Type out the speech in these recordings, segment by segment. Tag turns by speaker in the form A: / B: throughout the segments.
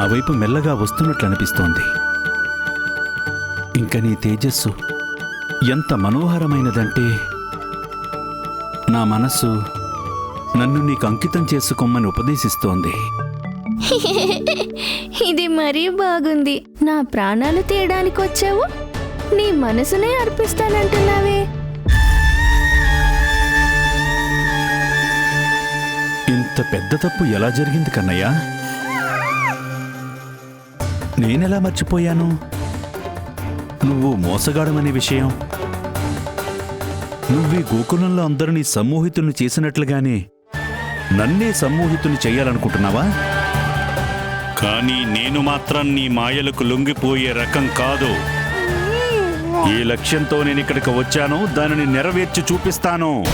A: నా వైపు మెల్లగా వస్తున్నట్లు అనిపిస్తోంది. ఇంక నీ తేజస్సు ఎంత మనోహరమైనదంటే నా మనస్సు నన్ను నీకు అంకితం చేసుకోమని ఉపదేశిస్తోంది.
B: ఇది మరీ బాగుంది. నా ప్రాణాలు తీయడానికి వచ్చావు. నీ మనసునే అర్పిస్తానంటున్నావే.
A: ఇంత పెద్ద తప్పు ఎలా జరిగింది కన్నయ్య? నేనెలా మర్చిపోయాను? నువ్వు మోసగాడమనే విషయం. నువ్వీ గోకులంలో అందరినీ సమ్మోహితుల్ని చేసినట్లుగానే నన్నే సమ్మోహితుని చెయ్యాలనుకుంటున్నావా? కానీ నేను మాత్రం నీ మాయలకు లొంగిపోయే రకం కాదు. ఈ లక్ష్యంతో నేను ఇక్కడికి వచ్చాను దానిని నెరవేర్చి చూపిస్తాను.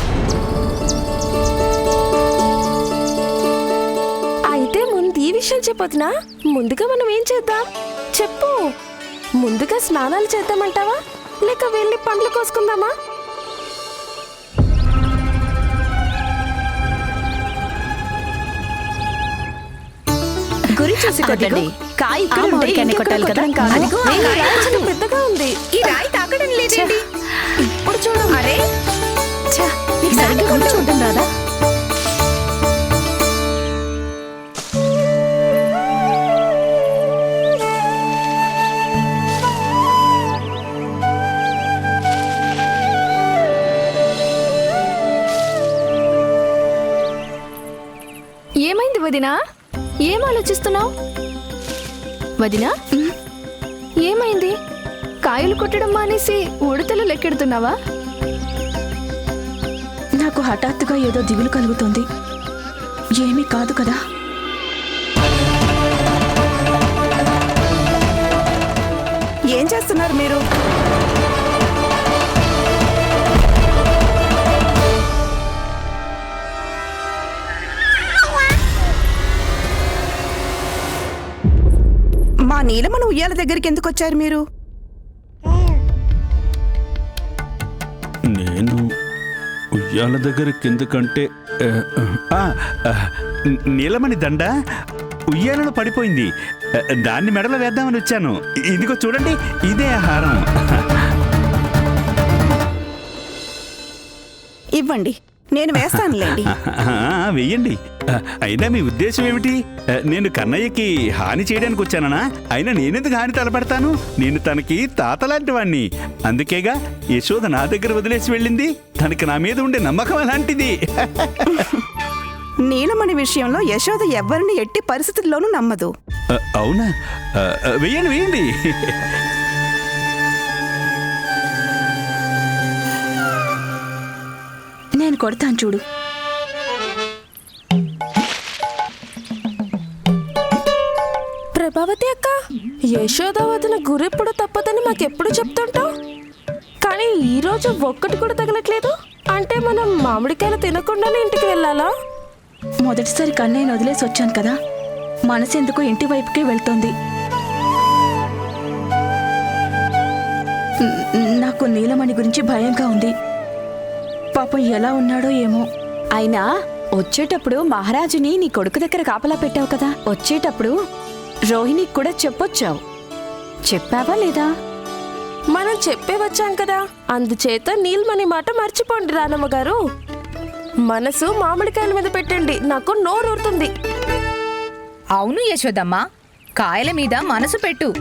C: విషయం చెప్పొద్దునా ముందుగా మనం ఏం చేద్దాం? చెప్పు. ముందుగా స్నానాలు చేద్దామంటావా? లేక వెళ్ళి పండ్లు కోసుకుందామా?
D: గురి చూసి కొట్టండి. కాయ ఇక్కడ ఉంటే
C: కొట్టాలి కదా?
D: కొట్టడం కాదు.
C: అదిగో, ఆ
D: నేను
C: రాయి చాలా పెద్దగా ఉంది.
D: ఈ రాయి తాకడం
B: వదినా? ఏమైంది? కాయలు కొట్టడం మానేసి ఉడతలు లెక్కెడుతున్నావా?
D: నాకు హఠాత్తుగా ఏదో దిగులు కలుగుతుంది. ఏమీ కాదు కదా?
C: ఏం చేస్తున్నారు మీరు? నీలమన ఉయ్యాల దగ్గరికి ఎందుకు వచ్చారు మీరు?
A: నేను ఉయ్యాల దగ్గర కిందకంటే నీలమణి దండ ఉయ్యాలలో పడిపోయింది. దాన్ని మెడలో వేద్దామని వచ్చాను. ఇదిగో చూడండి ఇదే ఆహారం.
C: ఇవ్వండి. నేను వేస్తానులేండి
A: వెయ్యండి. అయినా మీ ఉద్దేశం ఏమిటి? నేను కన్నయ్యకి హాని చేయడానికి వచ్చానా అయినా నేనెందుకు హాని తలపెడతాను? నేను తనకి తాతలాంటి వాణ్ణి. అందుకేగా యశోద నా దగ్గర వదిలేసి వెళ్ళింది. తనకి నా మీద ఉండే నమ్మకం అలాంటిది.
C: నీలమణి విషయంలో యశోద ఎవ్వరిని ఎట్టి పరిస్థితుల్లోనూ నమ్మదు.
A: అవునా? వెయ్యండి వెయ్యండి.
D: నేను కొడతాను చూడు.
C: ప్రభావతి అక్క యశోద వదిన గురెప్పుడు తప్పదని మాకెప్పుడు చెప్తుంటావు? కానీ ఈ రోజు ఒక్కటి కూడా తగలట్లేదు. అంటే మనం మామిడికాయలు తినకుండానే ఇంటికి వెళ్ళాలా?
D: మొదటిసారి కన్నయ్యను వదిలేసి వచ్చాను కదా మనసు ఎందుకో ఇంటి వైపుకే వెళ్తోంది. నాకు నీలమణి గురించి భయంగా ఉంది. పాపం ఎలా ఉన్నాడో ఏమో.
E: అయినా వచ్చేటప్పుడు మహారాజుని నీ కొడుకు దగ్గర కాపలా పెట్టావు కదా. వచ్చేటప్పుడు రోహిణికి కూడా చెప్పొచ్చావు. చెప్పావా లేదా?
C: మనం చెప్పే వచ్చాం కదా. అందుచేత నీల్మని మాట మర్చిపోండి రానమ్మ గారు. మనసు మామిడికాయల మీద పెట్టండి. నాకు నోరూరుతుంది.
F: అవును యశోదమ్మ. కాయల మీద మనసు పెట్టు.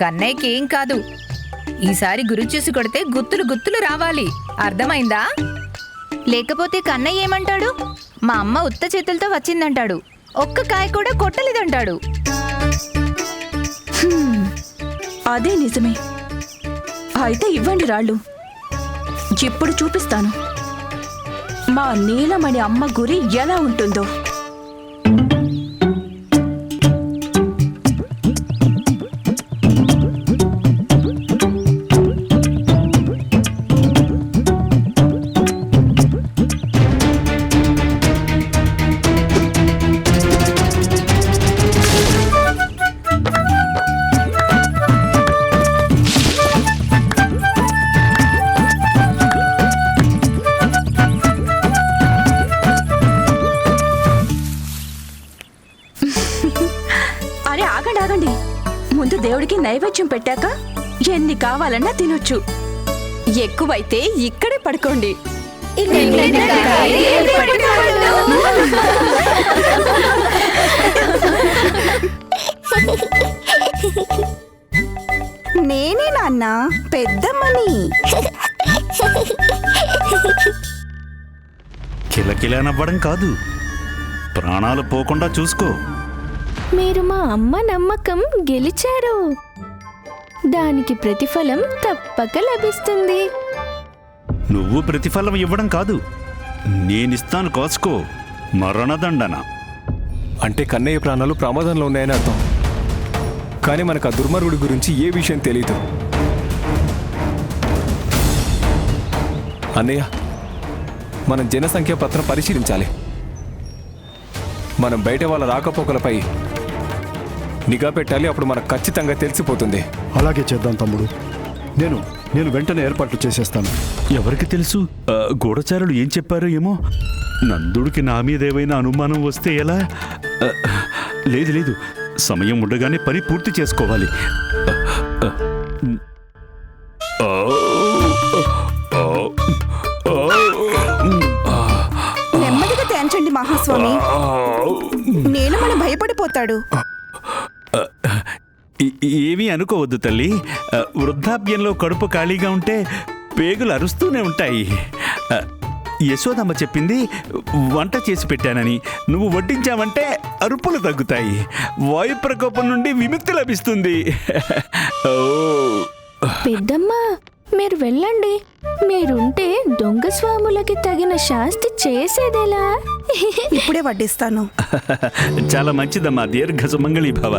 F: కన్నయ్యకి ఏం కాదు. ఈసారి గురి చూసి కొడితే గుత్తులు గుత్తులు రావాలి. అర్థమైందా? లేకపోతే కన్నయ్య ఏమంటాడు? మా అమ్మ ఉత్త చేతులతో వచ్చిందంటాడు. ఒక్క కాయ కూడా కొట్టలేదంటాడు.
D: అదే నిజమే. అయితే ఇవ్వండి రాళ్ళు. ఇప్పుడు చూపిస్తాను. మా నీలమణి అమ్మ గురి ఎలా ఉంటుందో. పెట్టాక ఎన్ని కావాలన్నా తినొచ్చు.
E: ఎక్కువైతే ఇక్కడే పడుకోండి.
G: నేనే నాన్న పెద్దమ్మని.
A: కిలకిలా నవ్వడం కాదు. ప్రాణాలు పోకుండా చూసుకో.
B: మీరు మా అమ్మ నమ్మకం గెలిచారు. దానికి ప్రతిఫలం తప్పక లభిస్తుంది.
A: నువ్వు ప్రతిఫలం ఇవ్వడం కాదు. నేనిస్తాను కోసుకో మరణదండన.
H: అంటే కన్నయ్య ప్రాణాలు ప్రమాదంలో ఉన్నాయని అర్థం. కానీ మనకు ఆ దుర్మార్గుడి గురించి ఏ విషయం తెలియదు అన్నయ్య మనం జనసంఖ్య పత్రం పరిశీలించాలి. మనం బయట వాళ్ళ రాకపోకలపై నిఘా పెట్టాలి అప్పుడు మనకు ఖచ్చితంగా తెలిసిపోతుంది.
I: అలాగే చేద్దాం తమ్ముడు. నేను నేను వెంటనే ఏర్పాట్లు చేసేస్తాను.
A: ఎవరికి తెలుసు? ఆ, గూఢచారులు ఏం చెప్పారో ఏమో? నందుడికి నా మీద ఏవైనా అనుమానం వస్తే ఎలా? ఆ, లేదు లేదు. సమయం ఉండగానే పని పూర్తి చేసుకోవాలి. ఆ, ఆ, ఆ, ఆ,
G: నెమ్మదిగా తేంచండి మహాస్వామి నేను మన భయపడిపోతాడు.
A: ఏమీ అనుకోవద్దు తల్లి. వృద్ధాప్యంలో కడుపు ఖాళీగా ఉంటే పేగులు అరుస్తూనే ఉంటాయి. యశోదమ్మ చెప్పింది వంట చేసి పెట్టానని. నువ్వు వడ్డించావంటే అరుపులు తగ్గుతాయి. వాయు ప్రకోపం నుండి విముక్తి లభిస్తుంది. ఓ.
B: పెద్దమ్మ మీరు వెళ్ళండి. మీరుంటే దొంగ స్వాములకి తగిన శాస్తి చేసేదేలా?
G: ఇప్పుడే వడ్డిస్తాను.
A: చాలా మంచిదమ్మా దీర్ఘ సుమంగళి భవ.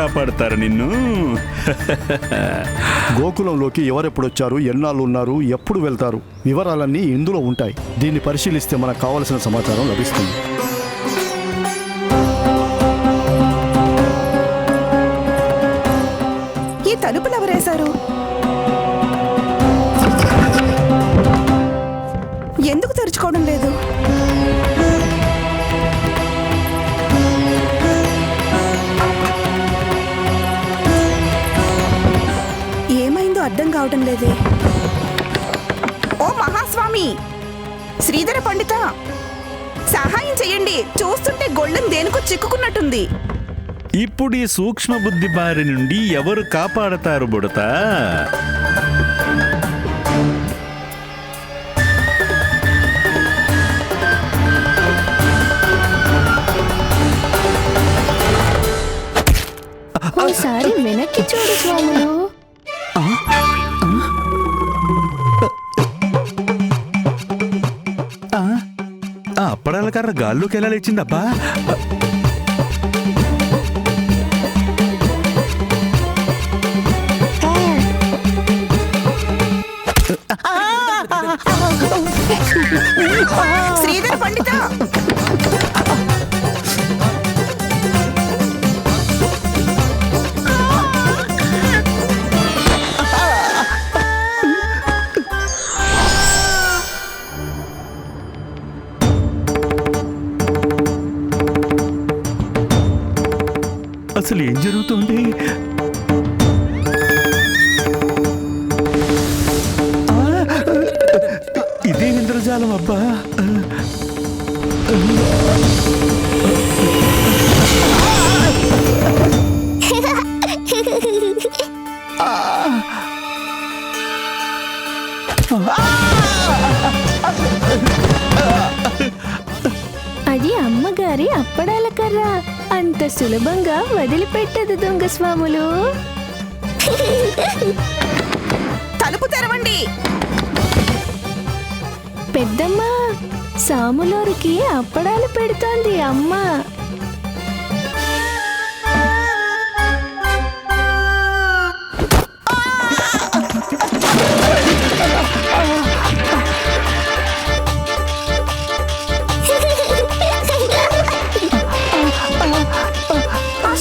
A: కాపాడతారు నిన్ను.
I: గోకులంలోకి ఎవరెప్పుడొచ్చారు ఎన్నాళ్ళు ఉన్నారు ఎప్పుడు వెళ్తారు? వివరాలన్నీ ఇందులో ఉంటాయి. దీన్ని పరిశీలిస్తే మనకు కావలసిన సమాచారం లభిస్తుంది.
G: కావడం లేదే. ఓ మహాస్వామి శ్రీధర పండిత సహాయం చెయ్యండి చూస్తుంటే గొళ్ళెం దేనికో చిక్కుకున్నట్టుంది.
A: ఇప్పుడు ఈ సూక్ష్మ బుద్ధి బారి నుండి ఎవరు కాపాడతారు బుడతా?
B: ఓసారి వెనక్కి చూడు స్వాములు.
A: ఆ కర్ర గాల్లోకి ఎలా లేచిందబ్బా
G: శ్రీధర్ పండిత
A: జరుగుతుంది. ఇదే ఇంద్రజాలం అబ్బా.
B: అది అమ్మగారి అప్పడాల కర్రా. సులభంగా వదిలిపెట్టదు దొంగ స్వాములు.
G: తలుపు తెరవండి.
B: పెద్దమ్మ సాములోరికి అప్పడాలు పెడుతోంది అమ్మ.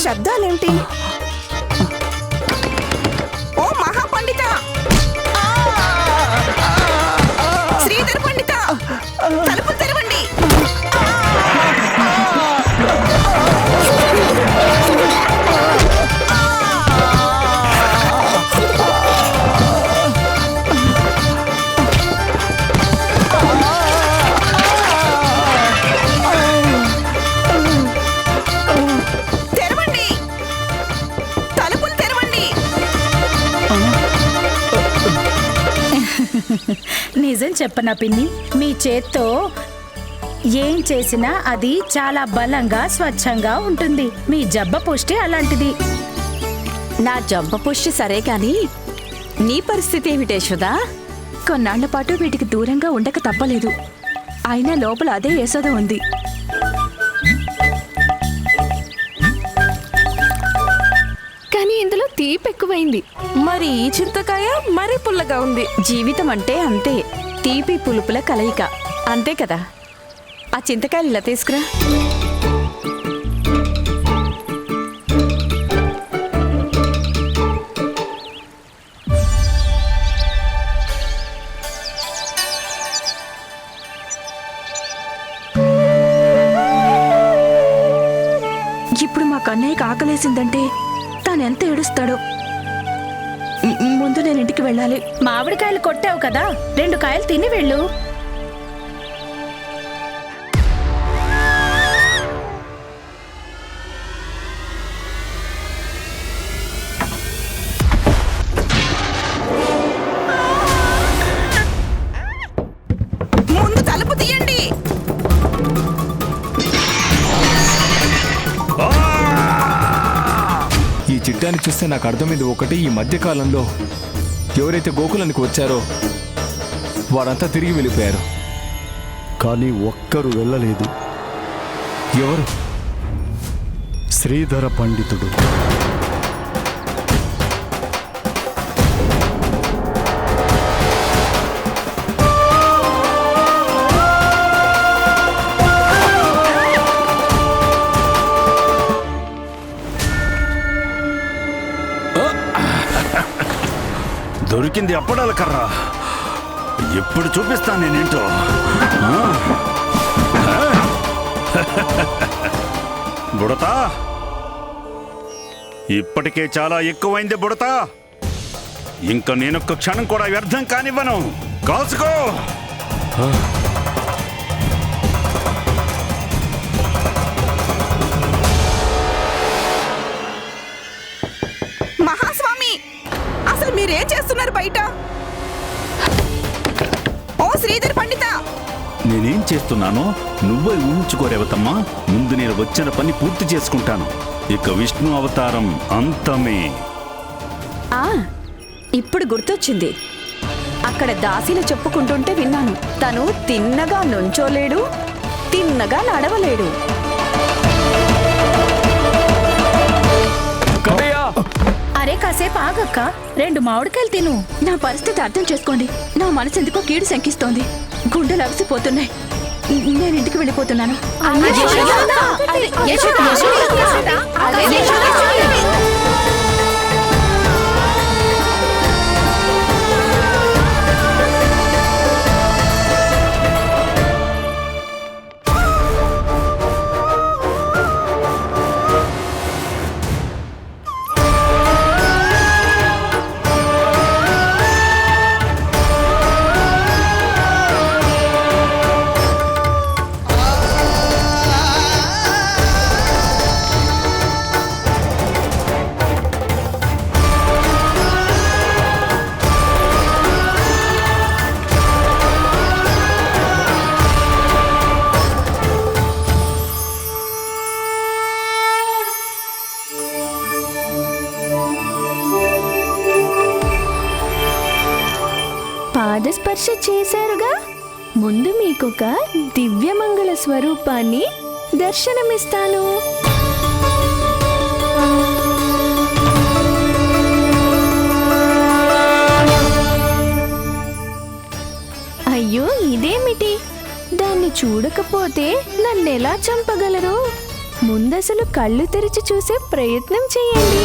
J: శబ్దాలేమిటి నిజం చెప్పనా పిన్ని? మీ చేత్తో ఏం చేసినా అది చాలా బలంగా స్వచ్ఛంగా ఉంటుంది. మీ జబ్బ పుష్టి అలాంటిది.
E: నా జబ్బ పుష్టి సరే కాని నీ పరిస్థితి ఏమిటి యశోదా
D: కొన్నాళ్ళ పాటు వీటికి దూరంగా ఉండక తప్పలేదు. అయినా లోపల అదే యశోద ఉంది.
B: కానీ ఇందులో తీపి ఎక్కువైంది.
C: మరి ఈ చింతకాయ మరీ పుల్లగా ఉంది.
E: జీవితం అంటే అంతే. తీపి పులుపుల కలయిక. అంతే కదా? ఆ చింతకాయలు ఇలా తీసుకురా.
D: ఇప్పుడు మా కన్నయ్యకి ఆకలేసిందంటే తాను ఎంత ఏడుస్తాడో. ముందు నేను ఇంటికి వెళ్ళాలి.
J: మామిడికాయలు కొట్టావు కదా రెండు కాయలు తిని వెళ్ళు.
H: ఈ చూస్తే నాకు అర్థమైంది ఒకటి ఈ మధ్యకాలంలో ఎవరైతే గోకులానికి వచ్చారో వారంతా తిరిగి వెళ్ళిపోయారు.
I: కానీ ఒక్కరు వెళ్ళలేదు.
H: ఎవరు?
I: శ్రీధర పండితుడు.
A: దొరికింది అప్పడాల కర్ర. ఎప్పుడు చూపిస్తాను నేనేంటో? బుడతా? ఇప్పటికే చాలా ఎక్కువైంది బుడతా. ఇంకా నేనొక్క క్షణం కూడా వ్యర్థం కానివ్వను. కాసుకో చేస్తున్నానో నువ్వే ఊహించుకోరేవతమ్మా. ముందు నేను వచ్చిన పని పూర్తి చేసుకుంటాను. ఇక విష్ణు అవతారం అంతమే.
E: ఆ ఇప్పుడు గుర్తొచ్చింది. అక్కడ దాసిలు చెప్పుకుంటుంటే విన్నాను. తను తిన్నగా నుంచోలేడు తిన్నగా నడవలేడు.
J: అరే కాసేపు ఆగక్క. రెండు మామిడికాయలు తిను.
D: నా పరిస్థితి అర్థం చేసుకోండి. నా మనసు ఎందుకో కీడు శంకిస్తోంది. గుండెలు అలసిపోతున్నాయి. నేను ఇంటికి వెళ్ళిపోతున్నాను.
B: యొక్క దివ్యమంగళ స్వరూపాన్ని దర్శనమిస్తాను. అయ్యో ఇదేమిటి? దాన్ని చూడకపోతే నన్నెలా చంపగలరు? ముందసలు కళ్ళు తెరిచి చూసే ప్రయత్నం చేయండి.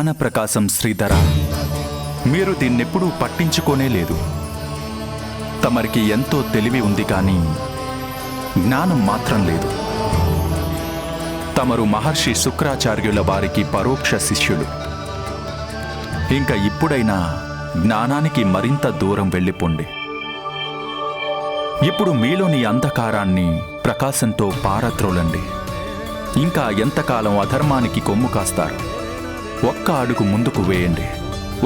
K: జ్ఞానప్రకాశం శ్రీధర. మీరు దీన్నెప్పుడూ పట్టించుకోనే లేదు. తమరికి ఎంతో తెలివి ఉంది కానీ జ్ఞానం మాత్రం లేదు. తమరు మహర్షి శుక్రాచార్యుల వారికి పరోక్ష శిష్యులు. ఇంకా ఇప్పుడైనా జ్ఞానానికి మరింత దూరం వెళ్ళిపోండి. ఇప్పుడు మీలోని అంధకారాన్ని ప్రకాశంతో పారత్రోలండి ఇంకా ఎంతకాలం అధర్మానికి కొమ్ము కాస్తారు? ఒక్క అడుగు ముందుకు వేయండి.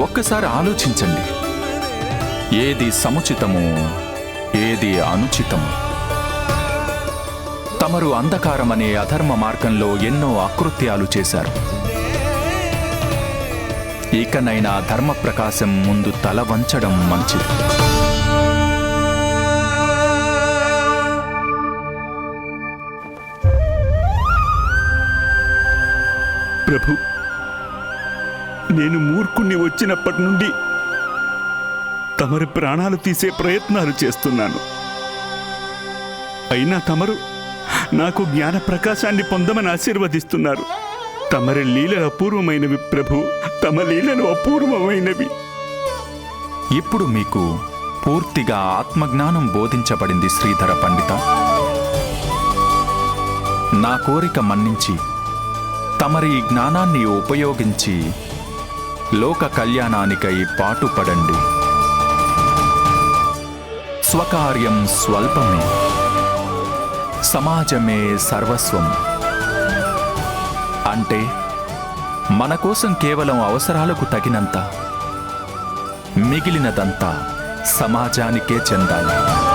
K: ఒక్కసారి ఆలోచించండి. ఏది సముచితమో ఏది అనుచితము. తమరు అంధకారమనే అధర్మ మార్గంలో ఎన్నో అకృత్యాలు చేశారు. ఇకనైనా ధర్మ ప్రకాశం ముందు తల వంచడం మంచిది.
A: ప్రభు నేను మూర్ఖుణ్ణి వచ్చినప్పటి నుండి తమరి ప్రాణాలు తీసే ప్రయత్నాలు చేస్తున్నాను. అయినా తమరు నాకు జ్ఞాన ప్రకాశాన్ని పొందమని ఆశీర్వదిస్తున్నారు. తమరి లీలలు అపూర్వమైనవి ప్రభు. తమ లీలలు అపూర్వమైనవి.
K: ఇప్పుడు మీకు పూర్తిగా ఆత్మజ్ఞానం బోధించబడింది శ్రీధర పండిత. నా కోరిక మన్నించి తమరి జ్ఞానాన్ని ఉపయోగించి లోక కళ్యాణానికై పాటుపడండి. స్వకార్యం స్వల్పమే. సమాజమే సర్వస్వం. అంటే మన కోసం కేవలం అవసరాలకు తగినంత మిగిలినదంతా సమాజానికే చెందాలి.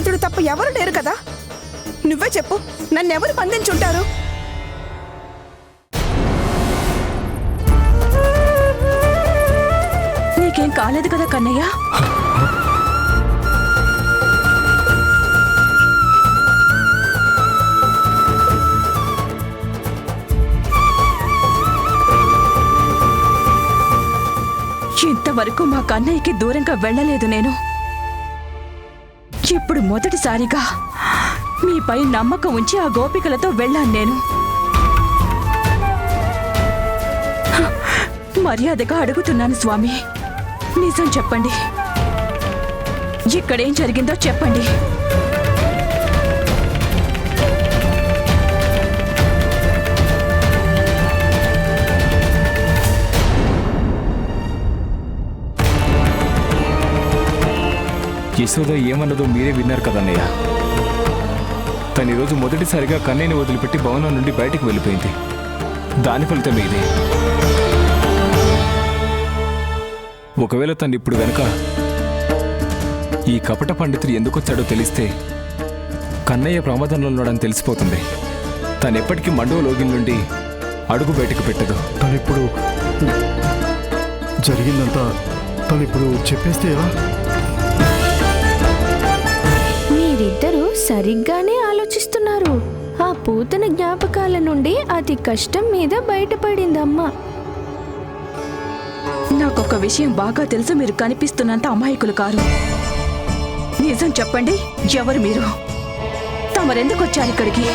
G: పండితుడు తప్ప ఎవరు లేరు కదా? నువ్వే చెప్పు నన్నెవరు బంధించుంటారు?
D: నీకేం కాలేదు కదా కన్నయ్య? ఇంతవరకు మా కన్నయ్యకి దూరంగా వెళ్ళలేదు నేను. ఇప్పుడు మొదటిసారిగా మీపై నమ్మకం ఉంచి ఆ గోపికలతో వెళ్ళాను నేను. మర్యాదగా అడుగుతున్నాను స్వామి. నిజం చెప్పండి. ఇక్కడేం జరిగిందో చెప్పండి.
H: యశోద ఏమన్నదో మీరే విన్నారు కదన్నయ్య. తను ఈరోజు మొదటిసారిగా కన్నయ్యని వదిలిపెట్టి భవనం నుండి బయటకు వెళ్ళిపోయింది. దాని ఫలితం ఇదే. ఒకవేళ తను ఇప్పుడు వెనుక ఈ కపట పండితుడు ఎందుకొచ్చాడో తెలిస్తే కన్నయ్య ప్రమాదంలో ఉన్నాడని తెలిసిపోతుంది. తను ఎప్పటికీ మండవ లోగిల్ నుండి అడుగు బయటకు పెట్టదు.
I: తను ఇప్పుడు జరిగిందంతా తను ఇప్పుడు చెప్పేస్తే
B: సరిగ్గానే ఆలోచిస్తున్నారు. ఆ పూతన జ్ఞాపకాల నుండి అతి కష్టం మీద బయటపడిందమ్మా.
D: నాకొక విషయం బాగా తెలుసు మీరు కనిపిస్తున్నంత అమాయకులు కారు. నిజం చెప్పండి ఎవరు మీరు? తమరెందుకు వచ్చారు ఇక్కడికి?